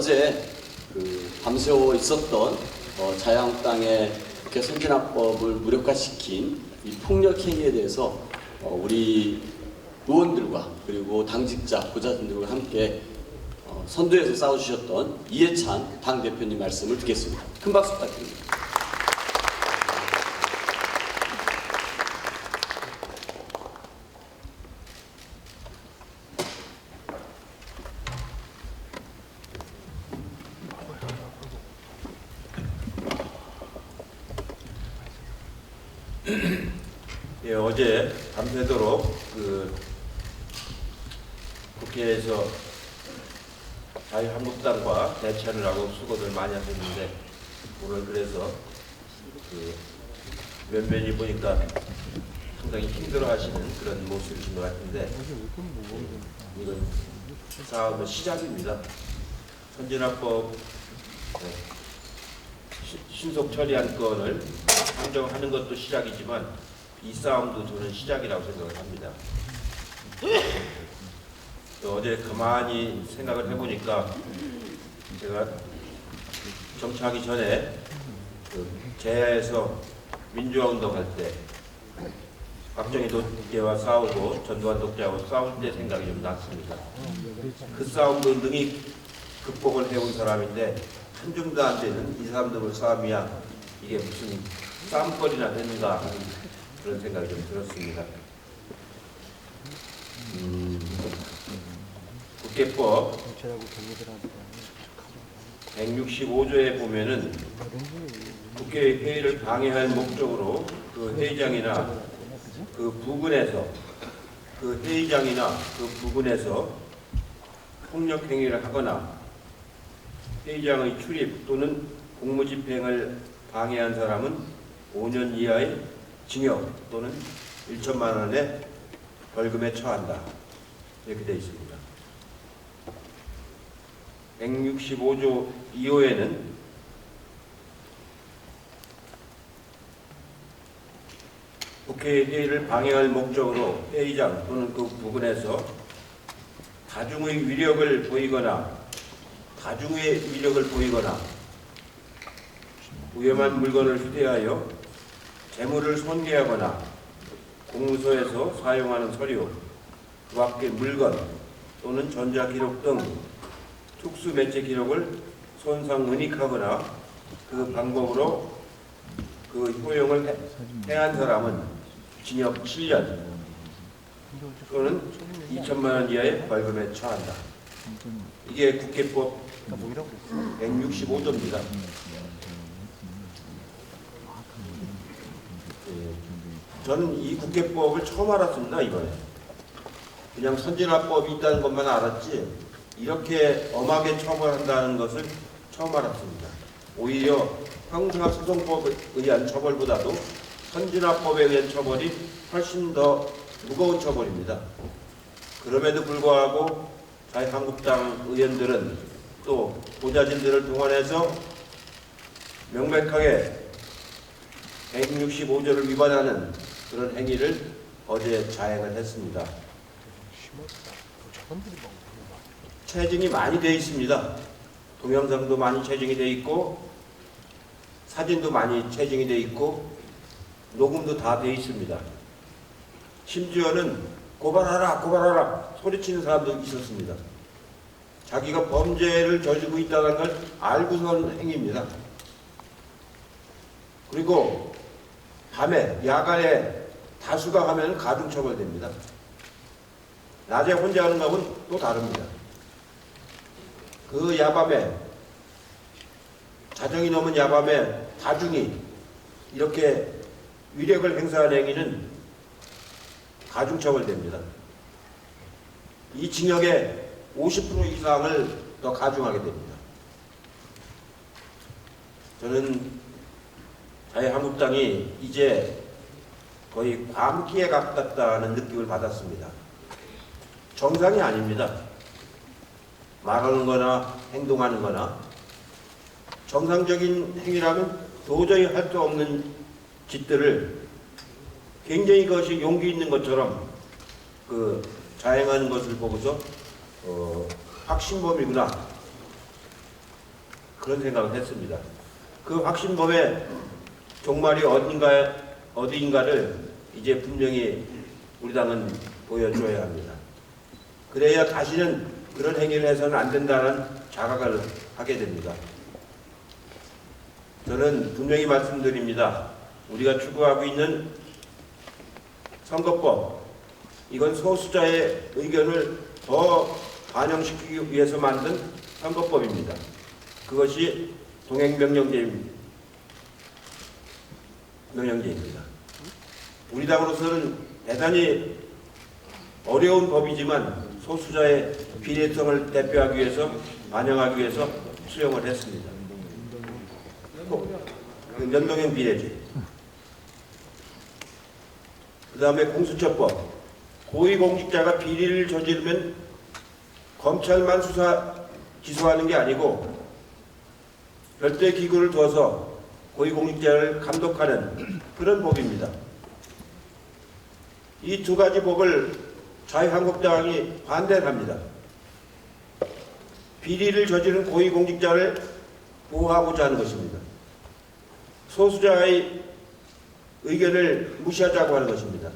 어제 그 밤새워 있었던 어, 자유한국당의 국회 선진화법을 무력화시킨 이 폭력 행위에 대해서 어, 우리 의원들과 그리고 당직자, 보좌진들과 함께 어, 선두에서 싸워주셨던 이해찬 당 대표님 말씀을 듣겠습니다. 큰 박수 부탁드립니다. 예, 어제 밤새도록 그 국회에서 자유한국당과 대처를 하고 수고들 많이 하셨는데 오늘 그래서 그 면면이 보니까 상당히 힘들어하시는 그런 모습이신 것 같은데 이건 싸움의 시작입니다. 선진화법 네, 시- 신속 처리한 건을 상정하는 것도 시작이지만 이 싸움도 저는 시작이라고 생각을 합니다. 또 어제 가만히 생각을 해보니까 제가 정치하기 전에 그 제야에서 민주화 운동할 때 박정희 독재와 싸우고 전두환 독재하고 싸울 때 생각이 좀 났습니다. 그 싸움도 능히 극복을 해온 사람인데 한 줌도 안 되는 이 사람들의 싸움이야 이게 무슨 싸움거리나 되는가 하는 그런 생각이 좀 들었습니다. 음, 국회법 165조에 보면은 국회 회의를 방해할 목적으로 그 회의장이나 그 부근에서 그 회의장이나 그 부근에서 폭력 행위를 하거나 회의장의 출입 또는 공무집행을 방해한 사람은 5년 이하의 징역 또는 1천만 원의 벌금에 처한다. 이렇게 되어 있습니다. 165조 2호에는 국회 회의를 방해할 목적으로 회의장 또는 그 부근에서 다중의 위력을 보이거나 다중의 위력을 보이거나 위험한 물건을 휴대하여 재물을 손괴하거나 공무소에서 사용하는 서류, 그 밖의 물건 또는 전자기록 등 특수 매체 기록을 손상 은닉하거나 그 방법으로 그 효용을 해- 행한 사람은 징역 7년 또는 2천만 원 이하의 벌금에 처한다. 이게 국회법 165조입니다. 예, 저는 이 국회법을 처음 알았습니다 이번에. 그냥 선진화법이 있다는 것만 알았지 이렇게 엄하게 처벌한다는 것을 처음 알았습니다. 오히려 형사 소송법에 의한 처벌보다도 선진화법에 의한 처벌이 훨씬 더 무거운 처벌입니다. 그럼에도 불구하고 자유한국당 의원들은 또 보좌진들을 동원해서 명백하게 165조를 위반하는 그런 행위를 어제 자행을 했습니다. 체증이 많이 되어 있습니다. 동영상도 많이 체증이 되어 있고 사진도 많이 체증이 되어 있고 녹음도 다 되어 있습니다. 심지어는 고발하라 고발하라 소리치는 사람도 있었습니다. 자기가 범죄를 저지르고 있다는 걸 알고선 행위입니다. 그리고 밤에 야간에 다수가 하면 가중 처벌됩니다. 낮에 혼자 하는 것은 또 다릅니다. 그 야밤에 자정이 넘은 야밤에 다중이 이렇게 위력을 행사한 행위는 가중처벌됩니다. 이 징역의 50% 이상을 더 가중하게 됩니다. 저는 자유한국당이 이제 거의 광기에 가깝다는 느낌을 받았습니다. 정상이 아닙니다. 말하는 거나 행동하는 거나 정상적인 행위라면 도저히 할 수 없는 짓들을 굉장히 그것이 용기 있는 것처럼 그 자행하는 것을 보고서 어, 확신범이구나 그런 생각을 했습니다. 그 확신범의 종말이 어딘가 어디인가를 이제 분명히 우리 당은 보여줘야 합니다. 그래야 다시는 그런 행위를 해서는 안 된다는 자각을 하게 됩니다. 저는 분명히 말씀드립니다. 우리가 추구하고 있는 선거법, 이건 소수자의 의견을 더 반영시키기 위해서 만든 선거법입니다. 그것이 동행명령제입니다. 명령제입니다. 우리 당으로서는 대단히 어려운 법이지만 소수자의 비례성을 대표하기 위해서 반영하기 위해서 수용을 했습니다. 그 연동형 비례제. 그 다음에 공수처법. 고위공직자가 비리를 저지르면 검찰만 수사 기소하는 게 아니고 별도의 기구를 둬서 고위공직자를 감독하는 그런 법입니다. 이 두 가지 법을 자유한국당이 반대를 합니다. 비리를 저지른 고위공직자를 보호하고자 하는 것입니다. 소수자의 의견을 무시하자고 하는 것입니다.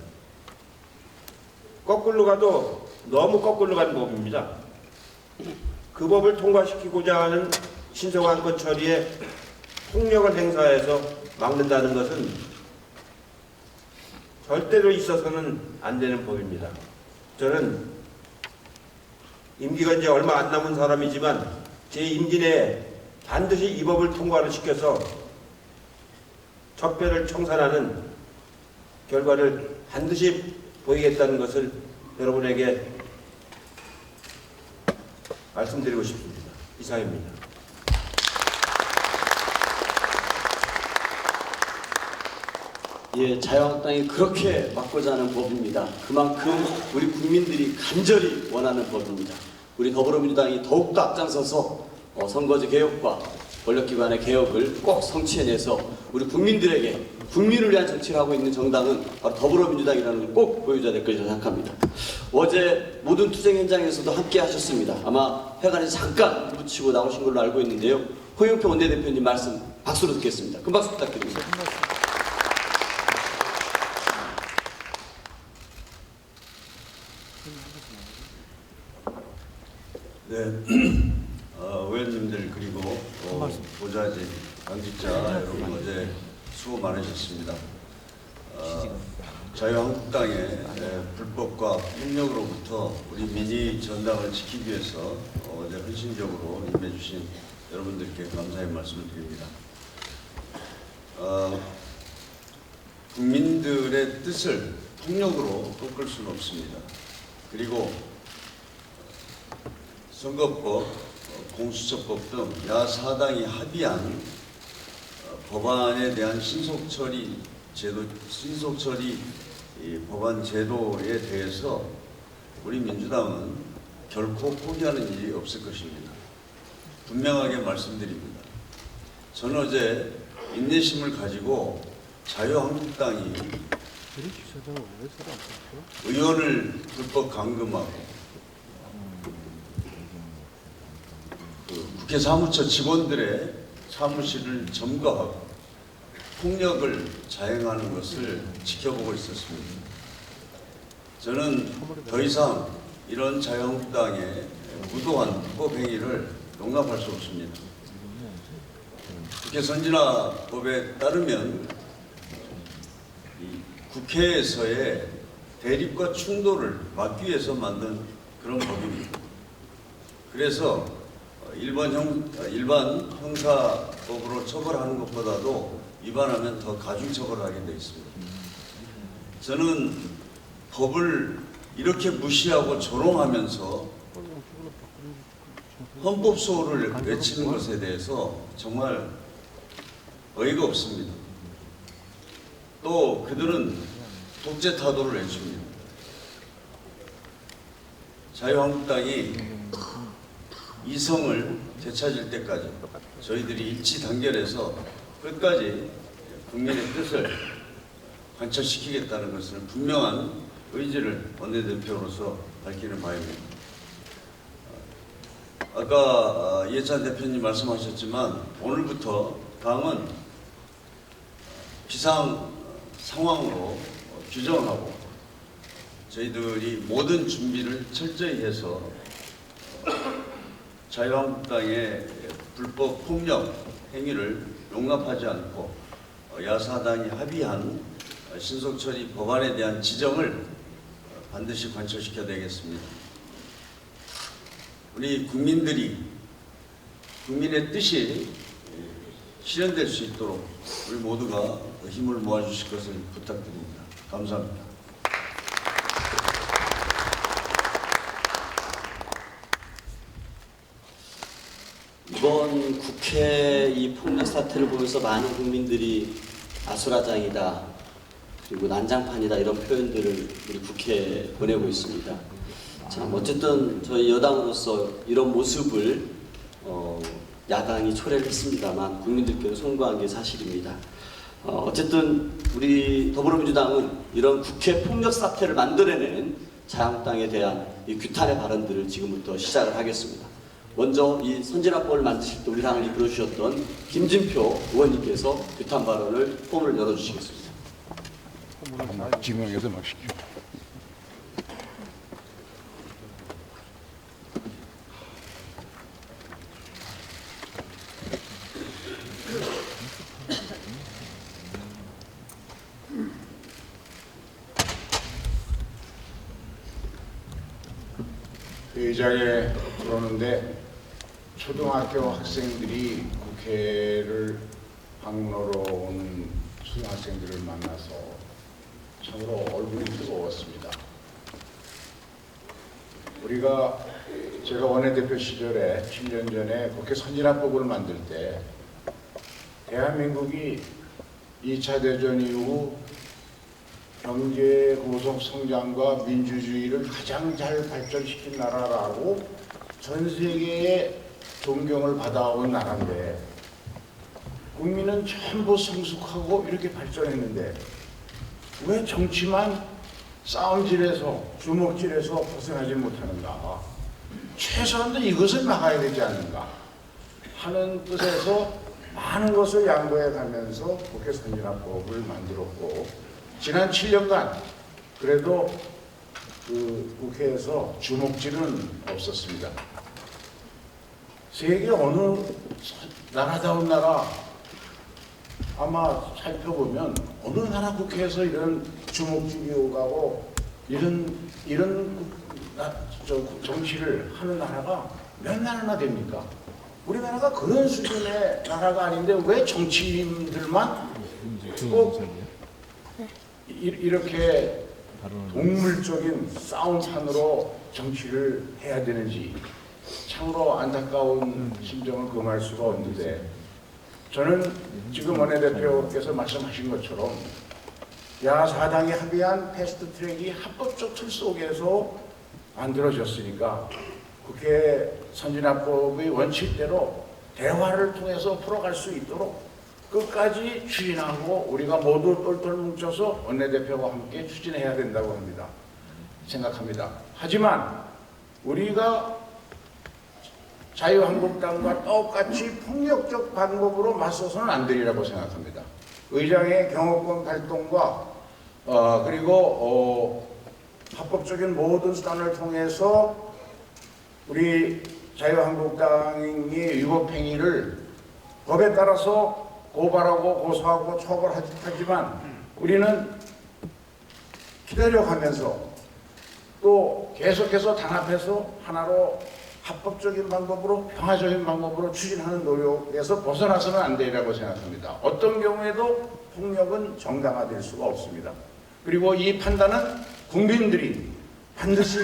거꾸로 가도 너무 거꾸로 가는 법입니다. 그 법을 통과시키고자 하는 신성한건 처리에 폭력을 행사해서 막는다는 것은 절대로 있어서는 안 되는 법입니다. 저는 임기가 이제 얼마 안 남은 사람이지만 제 임기 내에 반드시 이 법을 통과를 시켜서 적폐를 청산하는 결과를 반드시 보이겠다는 것을 여러분에게 말씀드리고 싶습니다. 이상입니다. 예, 자유한국당이 그렇게 막고자 하는 법입니다. 그만큼 우리 국민들이 간절히 원하는 법입니다. 우리 더불어민주당이 더욱더 앞장서서 어, 선거제 개혁과 권력기관의 개혁을 꼭 성취해내서 우리 국민들에게 국민을 위한 정치를 하고 있는 정당은 바로 더불어민주당이라는 걸 꼭 보여줘야 될 것이라고 생각합니다. 어제 모든 투쟁 현장에서도 함께 하셨습니다. 아마 회관에 잠깐 묻히고 나오신 걸로 알고 있는데요. 홍영표 원내대표님 말씀 박수로 듣겠습니다. 큰 박수 부탁드립니다. 네, 어, 의원님들 그리고 또 보좌진, 당직자 여러분 어제 수고 많으셨습니다. 어, 자유한국당의 에, 불법과 폭력으로부터 우리 민의 전당을 지키기 위해서 어제 헌신적으로 임해주신 여러분들께 감사의 말씀을 드립니다. 어, 국민들의 뜻을 폭력으로 꺾을 수는 없습니다. 그리고 선거법, 어, 공수처법 등 야사당이 합의한 어, 법안에 대한 신속 처리 제도, 신속 처리 이 법안 제도에 대해서 우리 민주당은 결코 포기하는 일이 없을 것입니다. 분명하게 말씀드립니다. 저는 어제 인내심을 가지고 자유한국당이 의원을 불법 감금하고 그 국회 사무처 직원들의 사무실을 점거하고 폭력을 자행하는 것을 지켜보고 있었습니다. 저는 더 이상 이런 자유한국당의 무도한 불법 행위를 용납할 수 없습니다. 국회 선진화 법에 따르면 이 국회에서의 대립과 충돌을 막기 위해서 만든 그런 법입니다. 그래서 일반 형 일반 형사법으로 처벌하는 것보다도 위반하면 더 가중 처벌하게 되어 있습니다. 저는 법을 이렇게 무시하고 조롱하면서 헌법 소호를 외치는 것에 대해서 정말 어이가 없습니다. 또 그들은 독재 타도를 외칩니다. 자유한국당이 이성을 되찾을 때까지 저희들이 일치 단결해서 끝까지 국민의 뜻을 관철시키겠다는 것을 분명한 의지를 원내대표로서 밝히는 바입니다. 아까 어, 이해찬 대표님 말씀하셨지만 오늘부터 당은 비상 상황으로 어, 규정하고 저희들이 모든 준비를 철저히 해서 어, 자유한국당의 불법 폭력 행위를 용납하지 않고 어, 야사당이 합의한 어, 신속처리 법안에 대한 지정을 어, 반드시 관철시켜야 되겠습니다. 우리 국민들이 국민의 뜻이 예, 실현될 수 있도록 우리 모두가 힘을 모아주실 것을 부탁드립니다. 감사합니다. 이번 국회 이 폭력 사태를 보면서 많은 국민들이 아수라장이다 그리고 난장판이다 이런 표현들을 우리 국회에 보내고 있습니다. 참 어쨌든 저희 여당으로서 이런 모습을 어, 야당이 초래를 했습니다만 국민들께로 송구한 게 사실입니다. 어, 어쨌든 우리 더불어민주당은 이런 국회 폭력 사태를 만들어내는 자유한국당에 대한 이 규탄의 발언들을 지금부터 시작을 하겠습니다. 먼저 이 선진화법을 만드실 때 우리 당을 이끌어 주셨던 김진표 의원님께서 규탄 발언을 폼을 열어주시겠습니다. 지명해서 막 시켜. 의자에 들어오는데 초등학교 학생들이 국회를 방문하러 온 초등학생들을 만나서 참으로 얼굴이 뜨거웠습니다. 우리가 제가 원내대표 시절에 7년 전에 국회 선진화법을 만들 때 대한민국이 2차 대전 이후 경제 고속 성장과 민주주의를 가장 잘 발전시킨 나라라고 전 세계의 존경을 받아온 나라인데 국민은 전부 성숙하고 이렇게 발전했는데 왜 정치만 싸움질에서 주먹질에서 벗어나지 못하는가 최소한도 이것을 막아야 되지 않는가 하는 뜻에서 많은 것을 양보해 가면서 국회 선진화법을 만들었고 지난 7년간 그래도 그 국회에서 주먹질은 없었습니다. 세계 어느 나라다운 나라 아마 살펴보면 어느 나라 국회에서 이런 주먹질이 오가고 이런 이런 정치를 하는 나라가 몇 나라나 됩니까? 우리나라가 그런 수준의 나라가 아닌데 왜 정치인들만 꼭 이- 이렇게 동물적인 싸움판으로 정치를 해야 되는지 참으로 안타까운 심정을 금할 수가 없는데 저는 지금 원내대표께서 말씀하신 것처럼 야사당이 합의한 패스트 트랙이 합법적 틀 속에서 만들어졌으니까 국회 선진화법의 원칙대로 대화를 통해서 풀어갈 수 있도록 끝까지 추진하고 우리가 모두 똘똘 뭉쳐서 원내대표와 함께 추진해야 된다고 합니다. 생각합니다. 하지만 우리가 자유한국당과 똑같이 폭력적 방법으로 맞서서는 안 되리라고 생각합니다. 의장의 경호권 발동과 어, 그리고 어, 합법적인 모든 수단을 통해서 우리 자유한국당이 위법행위를 법에 따라서 고발하고 고소하고 처벌하지만 우리는 기다려가면서 또 계속해서 단합해서 하나로 합법적인 방법으로 평화적인 방법으로 추진하는 노력에서 벗어나서는 안 되리라고 생각합니다. 어떤 경우에도 폭력은 정당화될 수가 없습니다. 그리고 이 판단은 국민들이 반드시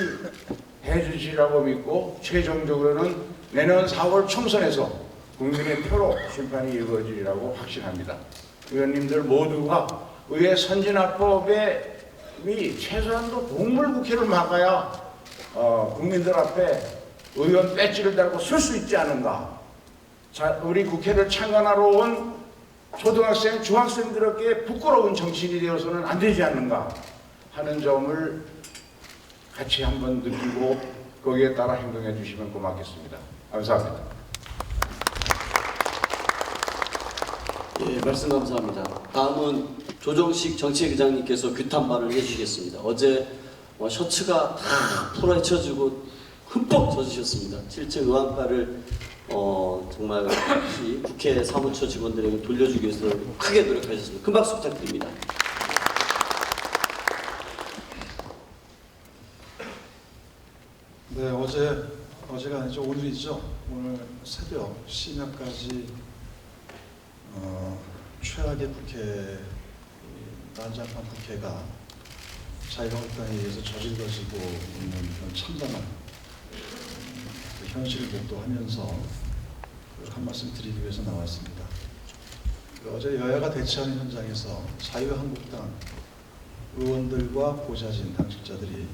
해주시라고 믿고 최종적으로는 내년 4월 총선에서 국민의 표로 심판이 이루어지리라고 확신합니다. 의원님들 모두가 의회 선진화법에 이 최소한도 동물국회를 막아야 어, 국민들 앞에 의원 배지를 달고 설 수 있지 않은가. 자, 우리 국회를 창간하러 온 초등학생, 중학생들에게 부끄러운 정치인이 되어서는 안 되지 않는가 하는 점을 같이 한번 느끼고 거기에 따라 행동해 주시면 고맙겠습니다. 감사합니다. 예, 말씀 감사합니다. 다음은 조정식 정치회장님께서 규탄 발언을 해주시겠습니다. 어제 어, 셔츠가 다 풀어헤쳐지고 흠뻑 젖으셨습니다. 실제 의안가를 어, 정말 이 국회 사무처 직원들에게 돌려주기 위해서 크게 노력하셨습니다. 큰 박수 부탁드립니다. 네, 어제 어제가 아니죠 오늘이죠. 오늘 새벽 심야까지 어, 최악의 국회 이 난장판 국회가 자유한국당에 의해서 저질러지고 있는 그런 참담한 그 현실을 목도하면서 그한 말씀 드리기 위해서 나왔습니다. 그 어제 여야가 대치하는 현장에서 자유한국당 의원들과 보좌진 당직자들이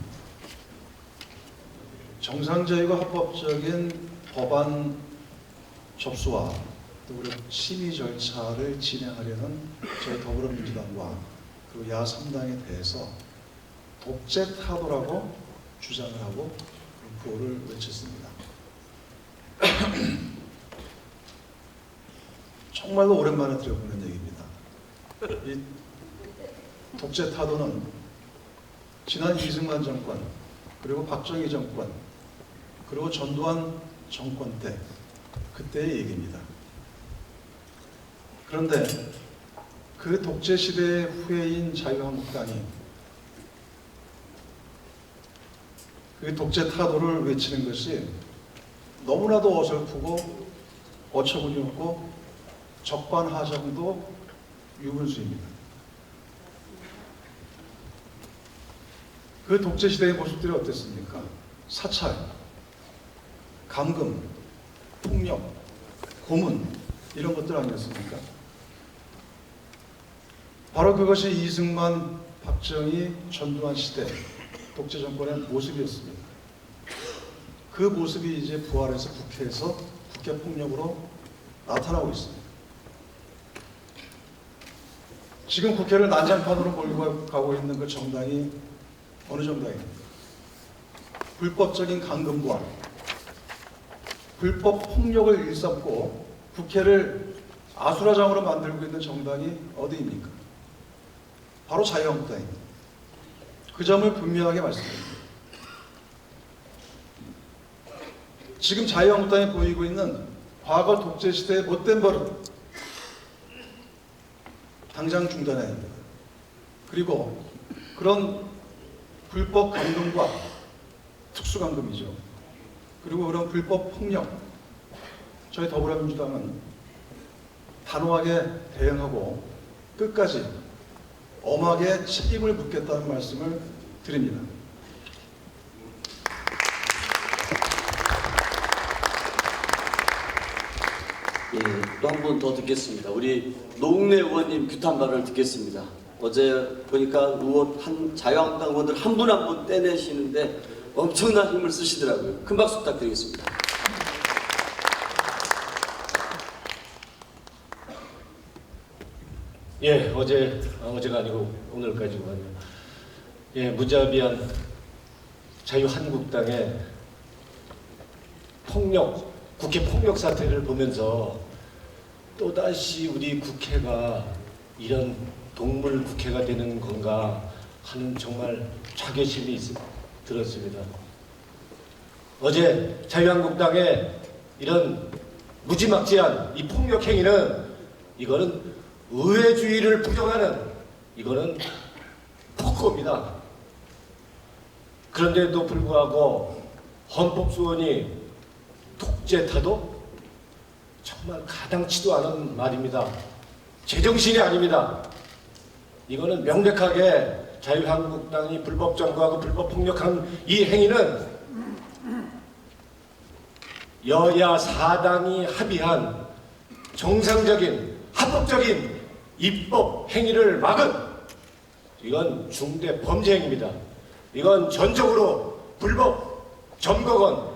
정상적이고 합법적인 법안 접수와 또 우리 심의 절차를 진행하려는 저희 더불어민주당과 그리고 야3당에 대해서 독재 타도라고 주장을 하고 구호를 외쳤습니다. 정말로 오랜만에 들어보는 얘기입니다. 이 독재 타도는 지난 이승만 정권 그리고 박정희 정권 그리고 전두환 정권 때 그때의 얘기입니다. 그런데 그 독재 시대의 후예인 자유한국당이 그 독재 타도를 외치는 것이 너무나도 어설프고 어처구니 없고 적반하장도 유분수입니다. 그 독재 시대의 모습들이 어땠습니까? 사찰, 감금, 폭력, 고문 이런 것들 아니었습니까? 바로 그것이 이승만, 박정희, 전두환 시대 독재 정권의 모습이었습니다. 그 모습이 이제 부활해서 국회에서 국회 폭력으로 나타나고 있습니다. 지금 국회를 난장판으로 몰고 가고 있는 그 정당이 어느 정당입니까? 불법적인 강금과 불법 폭력을 일삼고 국회를 아수라장으로 만들고 있는 정당이 어디입니까? 바로 자유한국당입니다. 그 점을 분명하게 말씀드립니다. 지금 자유한국당이 보이고 있는 과거 독재 시대의 못된 버릇 당장 중단해야 합니다. 그리고 그런 불법 감금과 특수감금이죠. 그리고 그런 불법 폭력 저희 더불어민주당은 단호하게 대응하고 끝까지 엄하게 책임을 묻겠다는 말씀을 드립니다. 예, 또한 번 더 듣겠습니다. 우리 노웅래 의원님 규탄 발언을 듣겠습니다. 어제 보니까 의원 한 자유한국당 의원들 한 분 한 분 떼내시는데 엄청난 힘을 쓰시더라고요. 큰 박수 부탁드리겠습니다. 예, 어제 아, 어제가 아니고 오늘까지군요. 예, 무자비한 자유한국당의 폭력, 국회 폭력 사태를 보면서 또 다시 우리 국회가 이런 동물 국회가 되는 건가 하는 정말 자괴심이 있- 들었습니다. 어제 자유한국당의 이런 무지막지한 이 폭력 행위는 이거는 의회주의를 부정하는 이거는 폭거입니다. 그런데도 불구하고 헌법소원이 독재 타도 정말 가당치도 않은 말입니다. 제정신이 아닙니다. 이거는 명백하게 자유한국당이 불법 정부하고 불법 폭력한 이 행위는 여야 사당이 합의한 정상적인 합법적인 입법 행위를 막은 이건 중대 범죄 행위입니다. 이건 전적으로 불법 점거건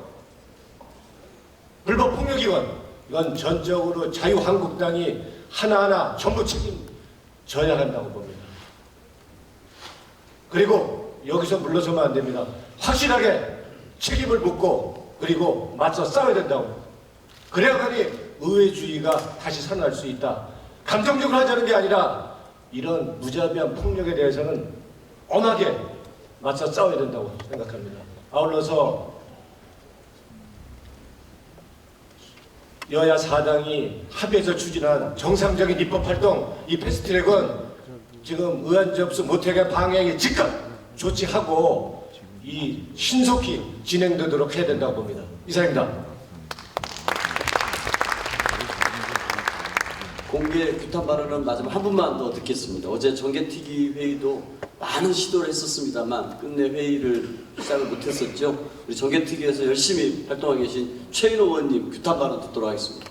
불법 폭력이건 이건 전적으로 자유한국당이 하나하나 전부 책임져야 한다고 봅니다. 그리고 여기서 물러서면 안 됩니다. 확실하게 책임을 묻고 그리고 맞서 싸워야 된다고 그래야만이 의회주의가 다시 살아날 수 있다. 감정적으로 하자는 게 아니라 이런 무자비한 폭력에 대해서는 엄하게 맞서 싸워야 된다고 생각합니다. 아울러서 여야 사당이 합의해서 추진한 정상적인 입법 활동 이 패스트트랙은 지금 의안 접수 못하게 방해에 즉각 조치하고 이 신속히 진행되도록 해야 된다고 봅니다. 이상입니다. 공개 규탄 발언은 마지막 한 분만 더 듣겠습니다. 어제 정개특위 회의도 많은 시도를 했었습니다만 끝내 회의를 시작을 못했었죠. 우리 정개특위에서 열심히 활동하고 계신 최인호 의원님 규탄 발언 듣도록 하겠습니다.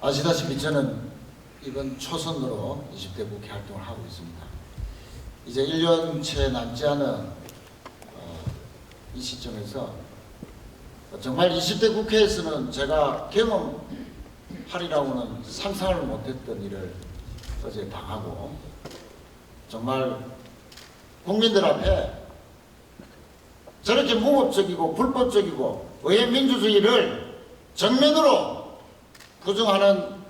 아시다시피 저는 이번 초선으로 20대 국회 활동을 하고 있습니다. 이제 1년 채 남지 않은 어, 이 시점에서 정말 20대 국회에서는 제가 경험하리라고는 상상을 못했던 일을 어제 당하고 정말 국민들 앞에 저렇게 무법적이고 불법적이고 의회 민주주의를 정면으로 부정하는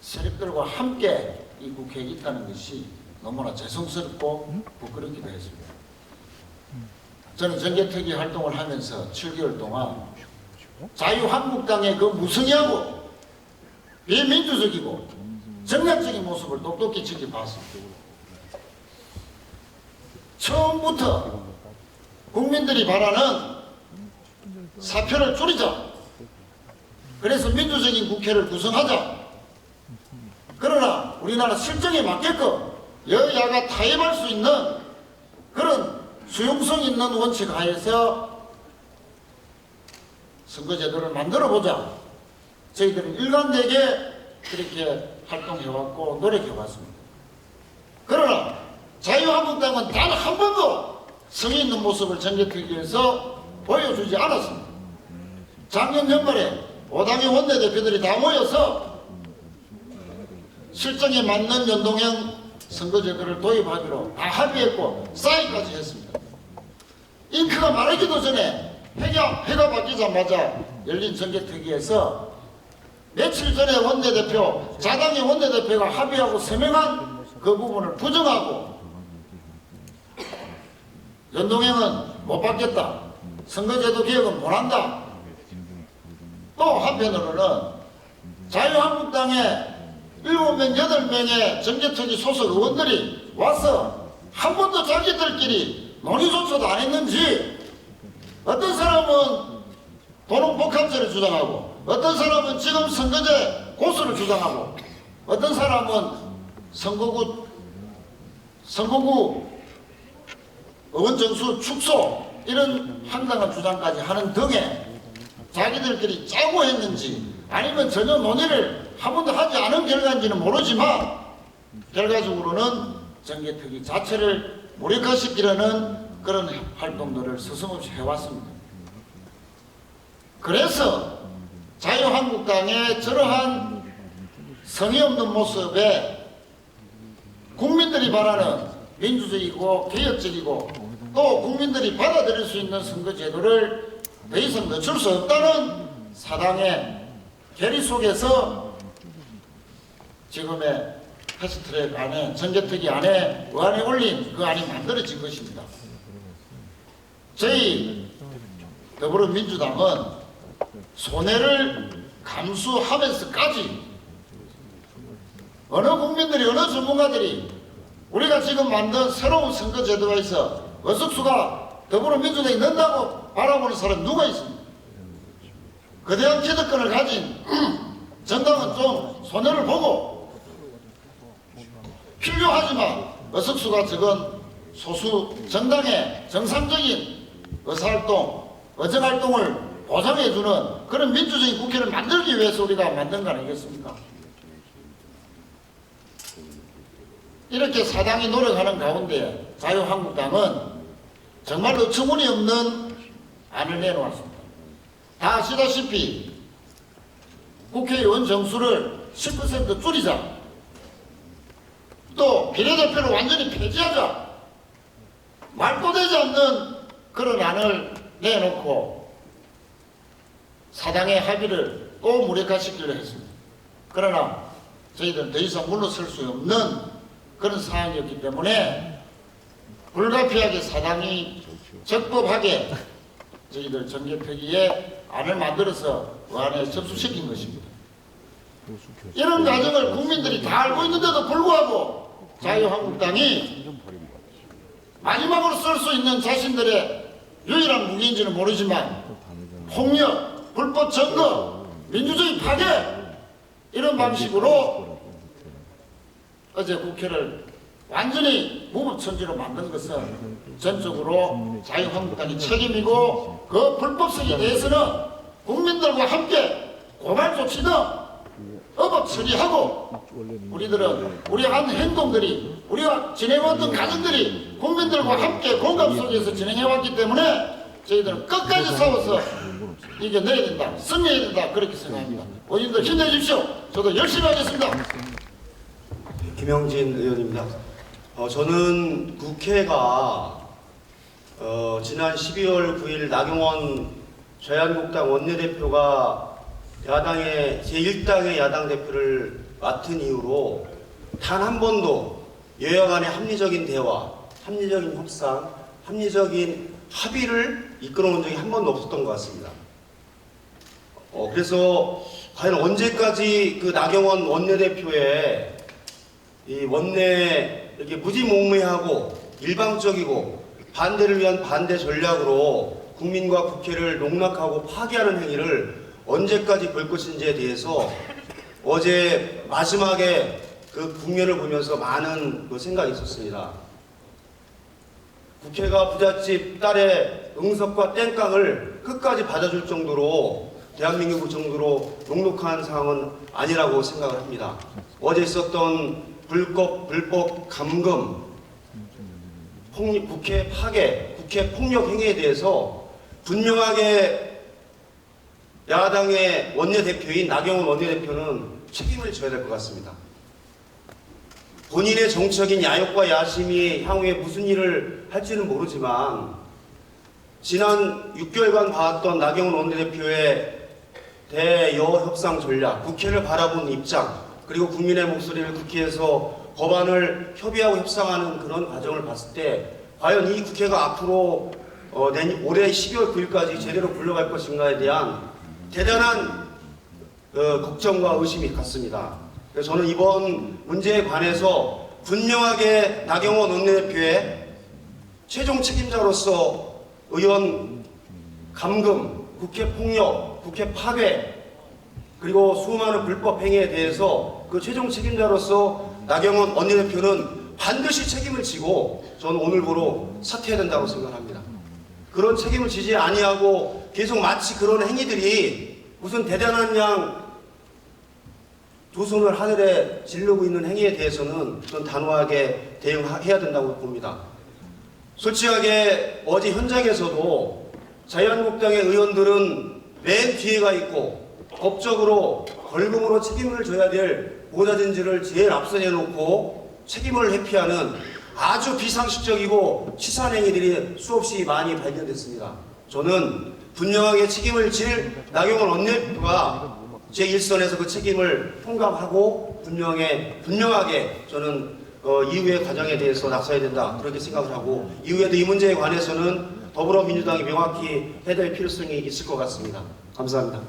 세력들과 함께 이 국회에 있다는 것이 너무나 죄송스럽고 부끄럽기도 했습니다. 저는 정개특위 활동을 하면서 7개월 동안 자유한국당의 그 무성의하고 비민주적이고 정략적인 모습을 똑똑히 지켜봤습니다. 처음부터 국민들이 바라는 사표를 줄이자. 그래서 민주적인 국회를 구성하자. 그러나 우리나라 실정에 맞게끔 여야가 타협할 수 있는 그런 수용성 있는 원칙 하에서 선거제도를 만들어 보자. 저희들은 일관되게 그렇게 활동해왔고 노력해왔습니다. 그러나 자유한국당은 단 한 번도 성의 있는 모습을 정개특위에서 보여주지 않았습니다. 작년 연말에 5당의 원내대표들이 다 모여서 실정에 맞는 연동형 선거제도를 도입하기로 다 합의했고 사인까지 했습니다. 잉크가 마르기도 전에 해가, 해가 바뀌자마자 열린 정개특위에서 며칠 전에 원내대표, 자당의 원내대표가 합의하고 서명한 그 부분을 부정하고 연동형은 못 받겠다. 선거제도 개혁은 못한다. 또 한편으로는 자유한국당의 7명, 8명의 정개특위 소속 의원들이 와서 한 번도 자기들끼리 논의조차도 안 했는지 어떤 사람은 도농 복합제를 주장하고 어떤 사람은 지금 선거제 고수를 주장하고 어떤 사람은 선거구 선거구 의원 정수 축소 이런 황당한 주장까지 하는 등에 자기들끼리 짜고 했는지 아니면 전혀 논의를 한 번도 하지 않은 결과인지는 모르지만 결과적으로는 정개특위 자체를 무력화시키려는 그런 활동들을 스스럼없이 해왔습니다. 그래서 자유한국당의 저러한 성의 없는 모습에 국민들이 바라는 민주적이고 개혁적이고 또 국민들이 받아들일 수 있는 선거제도를 더 이상 늦출 수 없다는 사당의 결의 속에서 지금의 패스트트랙 안에 전개특위 안에 의안에 올린 그 안이 만들어진 것입니다. 저희 더불어민주당은 손해를 감수하면서까지 어느 국민들이 어느 전문가들이 우리가 지금 만든 새로운 선거제도에서 어석수가 더불어민주당이 넣는다고 바라보는 사람 누가 있습니까? 거대한 기득권을 가진 정당은 좀 손해를 보고 필요하지만 어석수가 적은 소수 정당의 정상적인 의사활동, 의정활동을 보장해주는 그런 민주적인 국회를 만들기 위해서 우리가 만든 거 아니겠습니까? 이렇게 사당이 노력하는 가운데 자유한국당은 정말로 터무니없는 안을 내놓았습니다. 다 아시다시피 국회의원 정수를 10% 줄이자. 또 비례대표를 완전히 폐지하자 말도 되지 않는 그런 안을 내놓고 사당의 합의를 또 무력화시키려 했습니다. 그러나 저희들은 더 이상 물러설 수 없는 그런 상황이었기 때문에 불가피하게 사당이 적법하게 저희들 정계표기에 안을 만들어서 그 안에 접수시킨 것입니다. 이런 과정을 국민들이 다 알고 있는데도 불구하고 자유한국당이 마지막으로 쓸 수 있는 자신들의 유일한 무기인지는 모르지만 폭력, 불법 점거, 민주주의 파괴 이런 방식으로 어제 국회를 완전히 무법천지로 만든 것은 전적으로 자유한국당이 책임이고 그 불법성에 대해서는 국민들과 함께 고발 조치는 업업 처리하고 우리들은 우리 한 행동들이 우리가 진행해왔던 과정들이 국민들과 함께 공감 속에서 진행해왔기 때문에 저희들은 끝까지 싸워서 이겨내야 된다 승리해야 된다 그렇게 생각합니다. 본인들 힘내십시오. 저도 열심히 하겠습니다. 김영진 의원입니다. 어, 저는 국회가 어, 지난 12월 9일 나경원 자유한국당 원내대표가 야당의 제1당의 야당 대표를 맡은 이후로 단 한 번도 여야 간의 합리적인 대화, 합리적인 협상, 합리적인 합의를 이끌어 온 적이 한 번도 없었던 것 같습니다. 어, 그래서 과연 언제까지 그 나경원 원내대표의 이 원내 이렇게 무지몽매하고 일방적이고 반대를 위한 반대 전략으로 국민과 국회를 농락하고 파괴하는 행위를 언제까지 볼 것인지에 대해서 어제 마지막에 그 국면을 보면서 많은 그 생각이 있었습니다. 국회가 부잣집 딸의 응석과 땡깡을 끝까지 받아줄 정도로 대한민국 정도로 녹록한 상황은 아니라고 생각을 합니다. 어제 있었던 불법, 불법 감금, 폭력, 국회 파괴, 국회 폭력 행위에 대해서 분명하게 야당의 원내대표인 나경원 원내대표는 책임을 져야 될 것 같습니다. 본인의 정치적인 야욕과 야심이 향후에 무슨 일을 할지는 모르지만 지난 6개월간 봐왔던 나경원 원내대표의 대여 협상 전략, 국회를 바라본 입장, 그리고 국민의 목소리를 국회에서 법안을 협의하고 협상하는 그런 과정을 봤을 때 과연 이 국회가 앞으로 어, 내년 올해 12월 9일까지 제대로 굴러갈 것인가에 대한 대단한 어, 걱정과 의심이 같습니다. 그래서 저는 이번 문제에 관해서 분명하게 나경원 원내대표의 최종 책임자로서 의원 감금, 국회 폭력, 국회 파괴, 그리고 수많은 불법 행위에 대해서 그 최종 책임자로서 나경원 원내대표는 반드시 책임을 지고 저는 오늘부로 사퇴해야 된다고 생각합니다. 그런 책임을 지지 아니하고 계속 마치 그런 행위들이 무슨 대단한 양 두 손을 하늘에 지르고 있는 행위에 대해서는 저는 단호하게 대응해야 된다고 봅니다. 솔직하게 어제 현장에서도 자유한국당의 의원들은 맨 뒤에가 있고 법적으로 벌금으로 책임을 져야 될 보좌진지를 제일 앞서 내놓고 책임을 회피하는 아주 비상식적이고 치산 행위들이 수없이 많이 발견됐습니다. 저는 분명하게 책임을 질 나경원 원내대표가 제1선에서 그 책임을 통감하고 분명해, 분명하게 저는 어, 이후의 과정에 대해서 나서야 된다 그렇게 생각을 하고 이후에도 이 문제에 관해서는 더불어민주당이 명확히 해야 될 필요성이 있을 것 같습니다. 감사합니다.